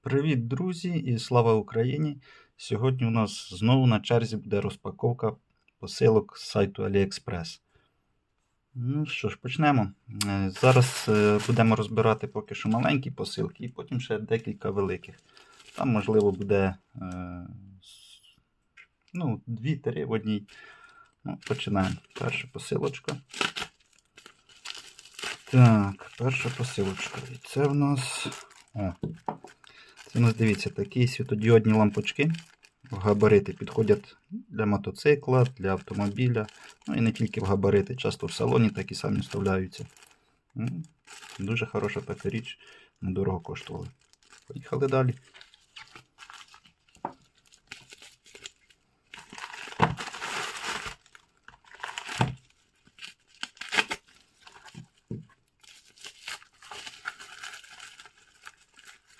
Привіт, друзі, і слава Україні! Сьогодні у нас знову на черзі буде розпаковка посилок з сайту AliExpress. Ну що ж, почнемо. Е, Зараз е, будемо розбирати поки що маленькі посилки і потім ще декілька великих. Там, можливо, буде е, ну, 2-3 в одній. Ну, починаємо. Перша посилочка. Так, перша посилочка. І це в нас. О, це у нас, дивіться, такі світодіодні лампочки в габарити підходять для мотоцикла, для автомобіля. Ну і не тільки в габарити, часто в салоні такі самі вставляються. Дуже хороша така річ, недорого коштували. Поїхали далі.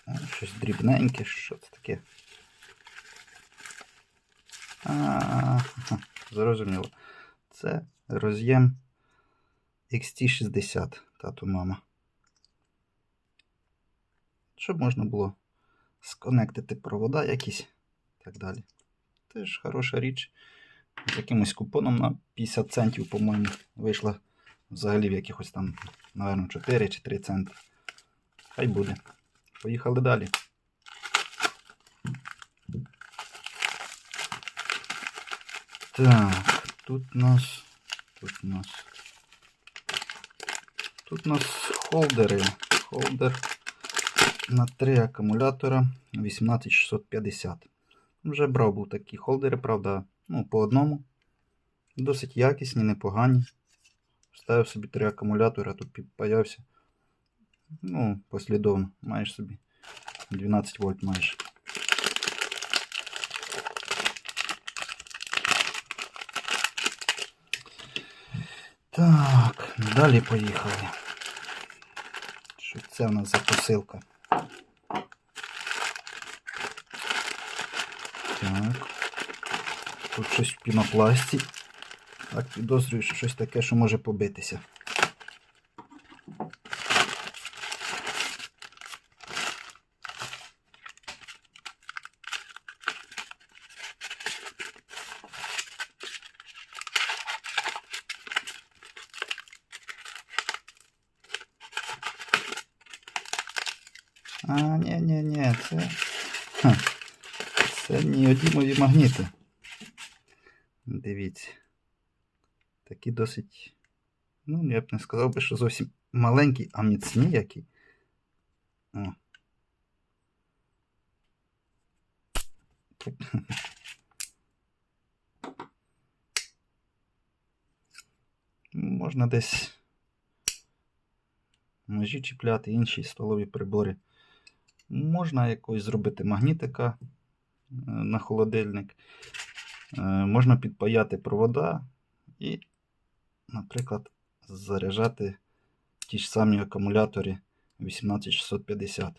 О, Щось дрібненьке, що це таке? А, зрозуміло. Це роз'єм XT60, тату мама. Щоб можна було сконектити провода якісь і так далі. Теж хороша річ. З якимось купоном на 50 центів, по-моєму, вийшла взагалі в якихось там, напевно, 4 чи 3 центи. Хай буде. Поїхали далі. Так, тут у нас. Тут у нас. Тут у нас холдери. Холдер на 3 акумулятора 18650. Вже брав був такі холдери, правда, ну, по одному. Досить якісні, непогані. Ставив собі 3 акумулятора, тут підпаявся. Ну, послідовно, маєш собі 12 вольт маєш. Так, далі поїхали. Що це в нас за посилка? Так. Тут щось в пінопласті. Так, підозрюю, що щось таке, що може побитися. А, ні, ні, ні, це. Ха, це неодімові магніти. Дивіться. Такі досить. Ну, я б не сказав би, що зовсім маленькі, а міцні які. О. Можна десь ножі чіпляти, інші столові прибори. Можна якось зробити магнітика е, на холодильник. Е, Можна підпаяти провода і, наприклад, заряджати ті ж самі акумулятори 18650.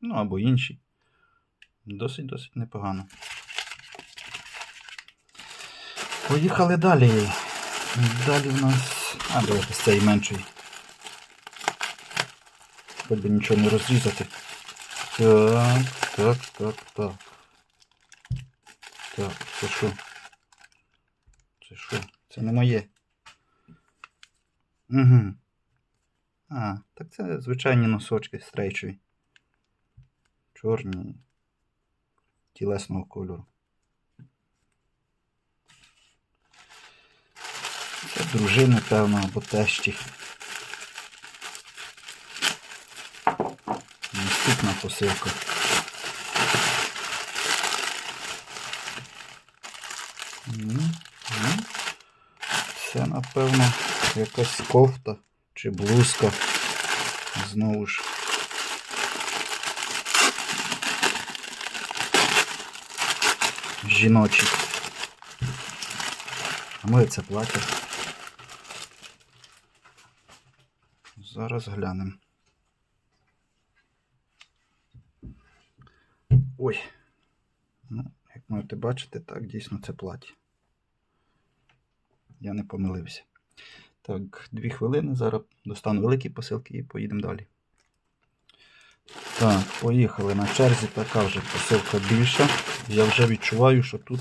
Ну або інші. Досить-досить непогано. Поїхали далі. Далі в нас. А, давайте цієї меншої. Хоч би нічого не розрізати. Так, так, так, так. Так, це що? Це що? Це не моє. Угу. А, так це звичайні носочки стрейчові. Чорні. Тілесного кольору. Це дружини, певно, або тещі. Наступна посилка. Напевно, якась кофта чи блузка. Знову ж. Жіночий. А моє це плаття. Зараз глянемо. Ой. Ну, як можете бачити, так, дійсно це плаття. Я не помилився. Так, дві хвилини. Зараз достану великі посилки і поїдемо далі. Так, поїхали на черзі, така вже посилка більша. Я вже відчуваю, що тут,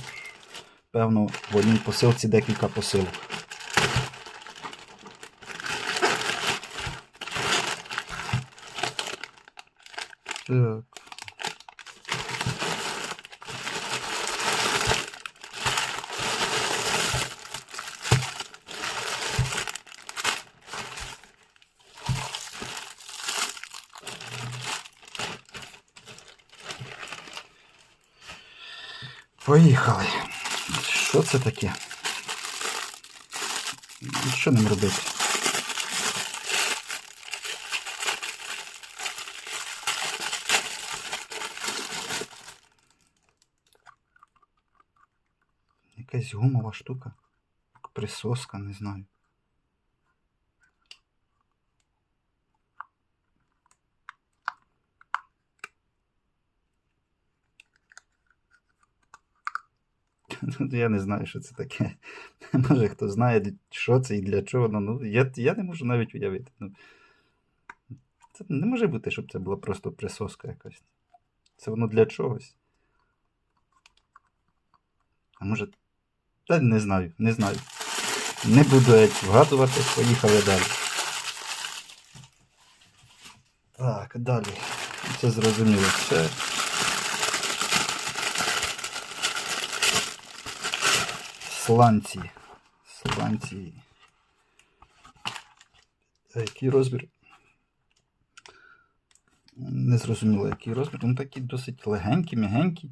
певно, в одній посилці декілька посилок. Так. Поїхали. Що це таке? Що ним робити? Якась гумова штука. Присоска, не знаю. я не знаю, що це таке. Може хто знає, що це і для чого. Ну, ну, я, я не можу навіть уявити. Ну, це не може бути, щоб це була просто присоска якась. Це воно для чогось. А може. Та не знаю, не знаю. Не буду вгадувати, поїхали далі. Так, далі. Це зрозуміло. Це сланці. Сланці. Який розмір? Не зрозуміло, який розмір. Вони такі досить легенькі, м'ягенькі.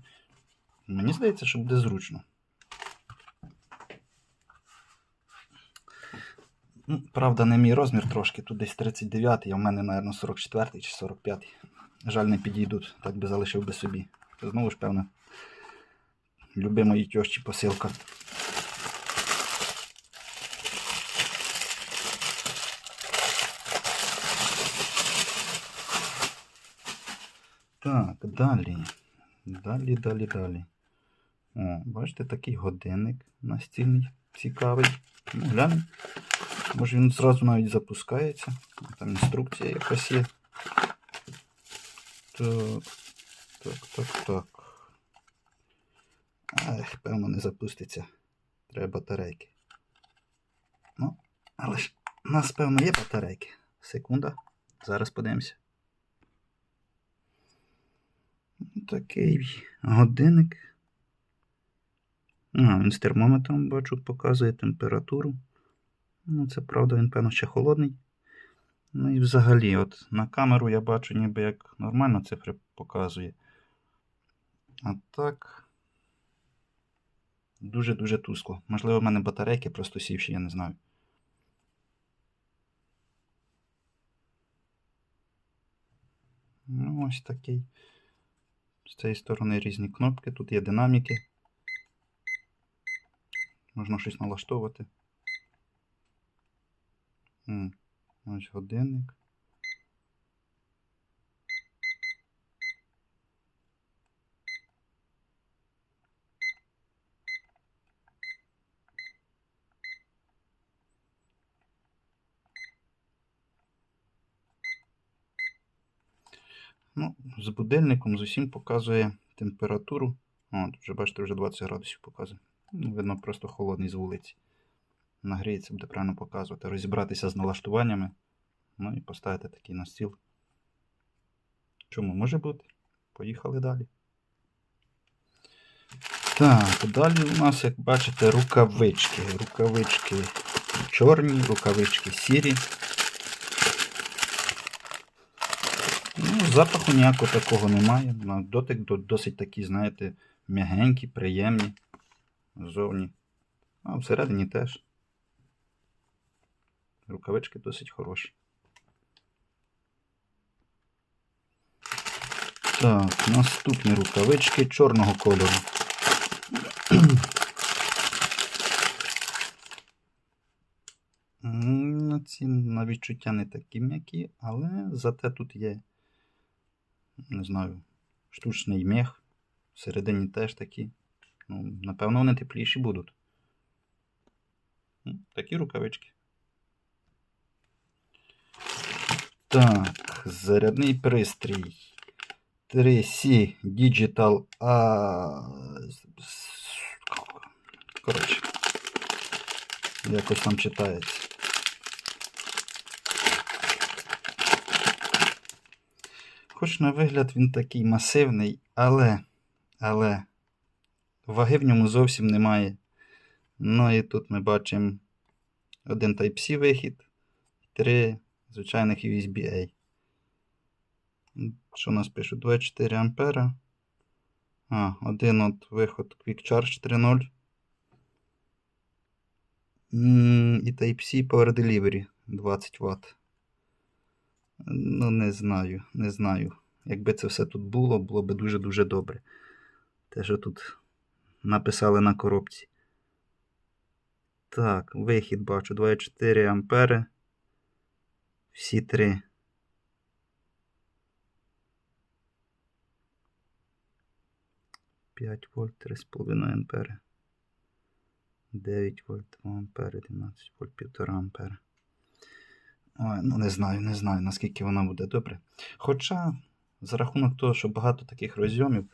Мені здається, що буде зручно. Ну, Правда, не мій розмір трошки. Тут десь 39, а в мене, мабуть, 44 чи 45. Жаль, не підійдуть, так би залишив би собі. Знову ж, певно, любимої тьощі посилка. Так, далі. Далі, далі, далі. О, бачите, такий годинник настільний, цікавий. Ну, глянемо. Може він зразу навіть запускається. Там інструкція якась є. Так, так, так, так. Ех, певно, не запуститься. Треба батарейки. Ну, але ж у нас, певно, є батарейки. Секунда. Зараз подивимося. Такий годинник. А, він з термометром, бачу, показує температуру. Ну, це правда, він, певно, ще холодний. Ну і взагалі, от на камеру я бачу, ніби як нормально цифри показує. А так. Дуже-дуже тускло. Можливо, в мене батарейки просто сівші, я не знаю. Ну, ось такий. З цієї сторони різні кнопки, тут є динаміки. Можна щось налаштовувати. Ось годинник. Ну, з будильником з усім показує температуру. О, тут вже бачите, вже 20 градусів показує. Ну, видно, просто холодний з вулиці. Нагріється, буде правильно показувати. Розібратися з налаштуваннями. Ну і поставити такий на стіл. Чому може бути? Поїхали далі. Так, далі у нас, як бачите, рукавички. Рукавички чорні, рукавички сірі. Ну, запаху ніякого такого немає. На дотик досить такі, знаєте, м'ягенькі, приємні. Ззовні. А всередині теж. Рукавички досить хороші. Так, наступні рукавички чорного кольору. Ці на відчуття не такі м'які, але зате тут є, не знаю, штучний мех. Всередині теж такі. Ну, напевно, вони тепліші будуть. М, Такі рукавички. Так, зарядний пристрій. 3C Digital. А... Коротше. Якось там читається. Хоч на вигляд він такий масивний, але, але ваги в ньому зовсім немає. Ну і тут ми бачимо один Type-C вихід, три звичайних USB-A. Що у нас пишуть? 24 ампера. А, один от виход Quick Charge 3.0. М, І Type-C Power Delivery 20 Вт. Ну, не знаю, не знаю. Якби це все тут було, було б дуже-дуже добре. Те, що тут написали на коробці. Так, вихід бачу 24 ампери. Всі три. П'ять вольт, 3,5 ампери. 9 вольт, 2 ампери, 12 вольт, 1,5 ампера. Ой, ну не знаю, не знаю, наскільки воно буде добре. Хоча, за рахунок того, що багато таких розйомів,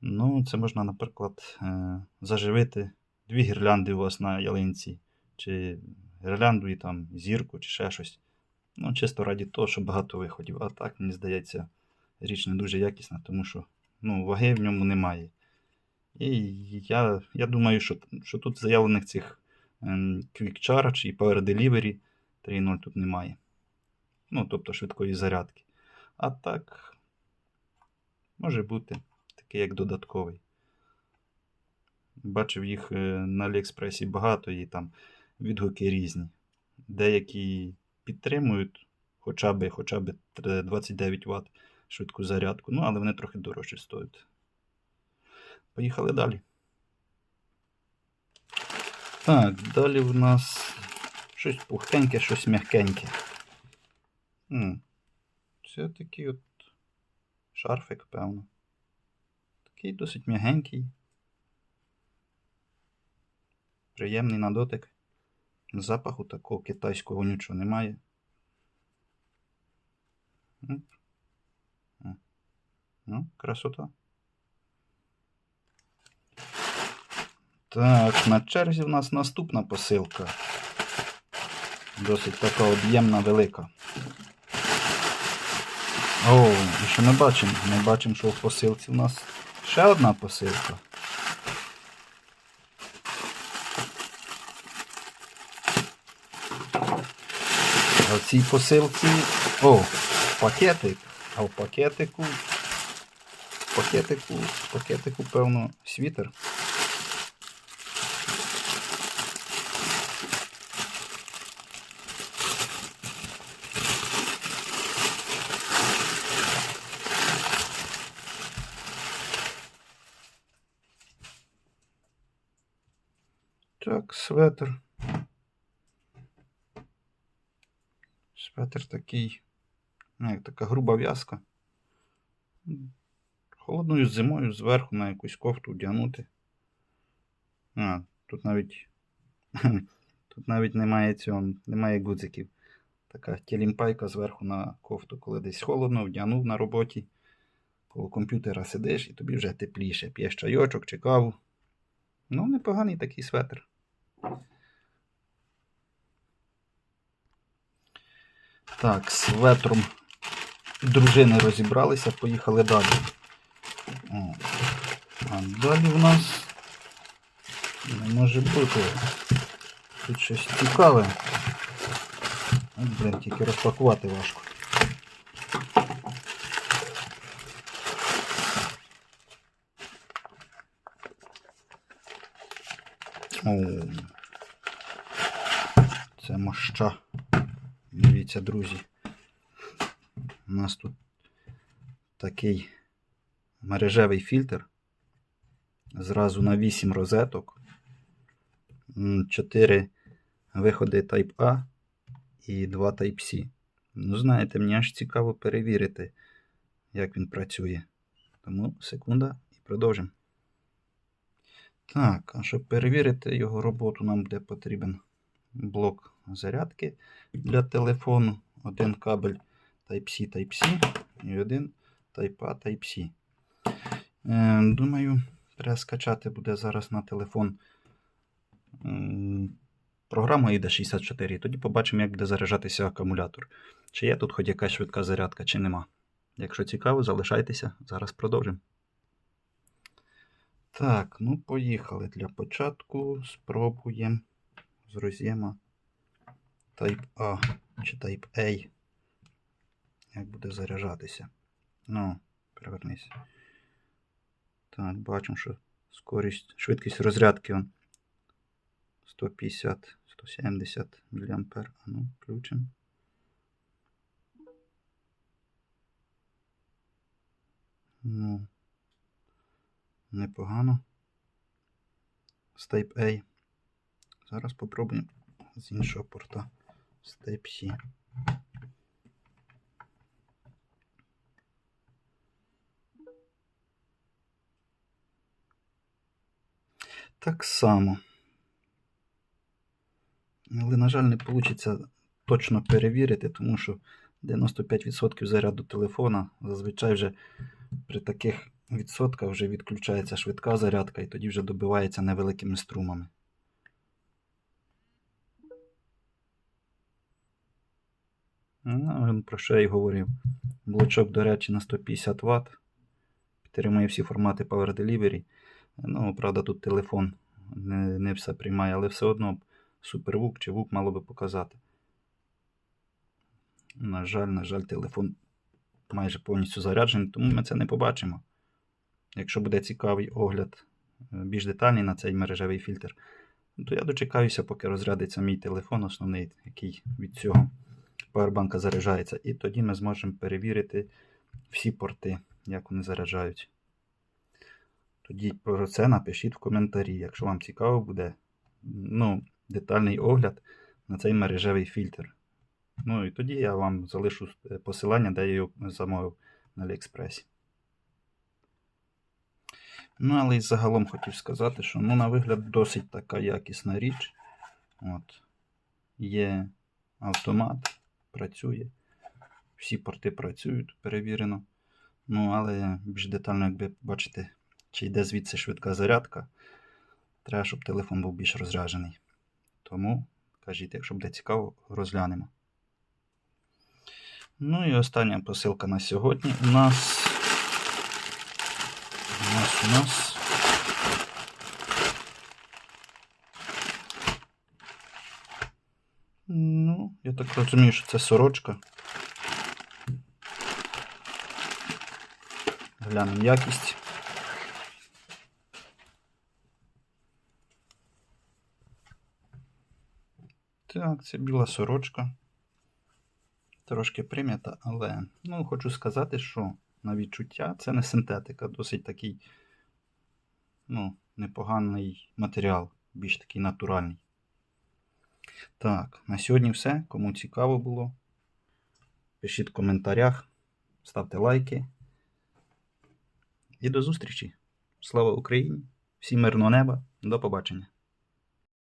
ну, це можна, наприклад, е, заживити дві гірлянди у вас на ялинці, чи гірлянду і там зірку, чи ще щось. Ну, чисто раді того, що багато виходів. А так, мені здається, річ не дуже якісна, тому що ну, ваги в ньому немає. І я, я думаю, що, що тут заявлених цих ем, Quick Charge і Power Delivery 3.0 тут немає. Ну, тобто швидкої зарядки. А так, може бути такий як додатковий. Бачив їх е, на Аліекспресі багато і там відгуки різні. Деякі підтримують хоча б, хоча б 29 Вт швидку зарядку, ну, але вони трохи дорожче стоять. Поїхали далі. Так, далі в нас щось пухтеньке, щось м'якеньке. Це такий от шарфик, певно. Такий досить м'ягенький. Приємний на дотик. Запаху такого китайського нічого немає. Ну, красота. Так, на черзі в нас наступна посилка. Досить така об'ємна велика. О, і що ми бачимо? Ми бачимо, що в посилці в нас ще одна посилка. А в цій посилці. О, пакетик. А в пакетику. В пакетику, в пакетику, певно, світер. Так, светр. Светр такий, ну, така груба в'язка. Холодною зимою зверху на якусь кофту вдягнути. А, тут навіть. Тут навіть немає цього, немає гудзиків. Така тілімпайка зверху на кофту, коли десь холодно, вдягнув на роботі. Коло комп'ютера сидиш і тобі вже тепліше. П'єш чайочок чи каву. Ну, непоганий такий светр. Так, з ветром дружини розібралися, поїхали далі. А далі в нас не може бути. Тут щось цікаве. От, блин, тільки розпакувати важко. О, це моща. Дивіться, друзі. У нас тут такий мережевий фільтр. Зразу на 8 розеток. 4 виходи Type-A і 2 Type-C. Ну, знаєте, мені аж цікаво перевірити, як він працює. Тому секунда і продовжимо. Так, а щоб перевірити його роботу, нам буде потрібен блок зарядки для телефону, один кабель Type-C Type-C і один Type-A, Type-C. Е, думаю, треба скачати буде зараз на телефон м, програму id 64 і тоді побачимо, як буде заряджатися акумулятор. Чи є тут хоч якась швидка зарядка, чи нема. Якщо цікаво, залишайтеся, зараз продовжимо. Так, ну поїхали. Для початку спробуємо з роз'єма Type A чи Type A. Як буде заряджатися. Ну, перевернися. Так, бачимо, що скорість, швидкість розрядки он 150, 170 мА. Ну, включимо. Ну, непогано. З Type A. Зараз попробуємо з іншого порта. З Type C. Так само. Але, на жаль, не вийде точно перевірити, тому що 95% заряду телефона зазвичай вже при таких відсотках вже відключається швидка зарядка і тоді вже добивається невеликими струмами. Ну, про що я й говорив. Блочок, до речі, на 150 Вт. Підтримує всі формати Power Delivery. Ну, правда, тут телефон не, не все приймає, але все одно супервук чи вук мало би показати. На жаль, на жаль, телефон майже повністю заряджений, тому ми це не побачимо. Якщо буде цікавий огляд е, більш детальний на цей мережевий фільтр, то я дочекаюся, поки розрядиться мій телефон, основний, який від цього павербанка заряджається. І тоді ми зможемо перевірити всі порти, як вони заряджають. Тоді про це напишіть в коментарі, якщо вам цікаво буде ну, детальний огляд на цей мережевий фільтр. Ну і тоді я вам залишу е, посилання, де я його замовив на Аліекспресі. Ну, але й загалом хотів сказати, що ну, на вигляд досить така якісна річ. От. Є автомат, працює. Всі порти працюють, перевірено. Ну, але більш детально, якби бачите, чи йде звідси швидка зарядка, треба, щоб телефон був більш розряджений. Тому, кажіть, якщо буде цікаво, розглянемо. Ну і остання посилка на сьогодні. У нас у нас. Ну, я так розумію, що це сорочка. Глянемо якість. Так, це біла сорочка. Трошки прим'ята, але ну, хочу сказати, що на відчуття це не синтетика, досить такий ну, непоганий матеріал, більш такий натуральний. Так, на сьогодні все. Кому цікаво було, пишіть в коментарях, ставте лайки. І до зустрічі. Слава Україні! Всім мирного неба, до побачення!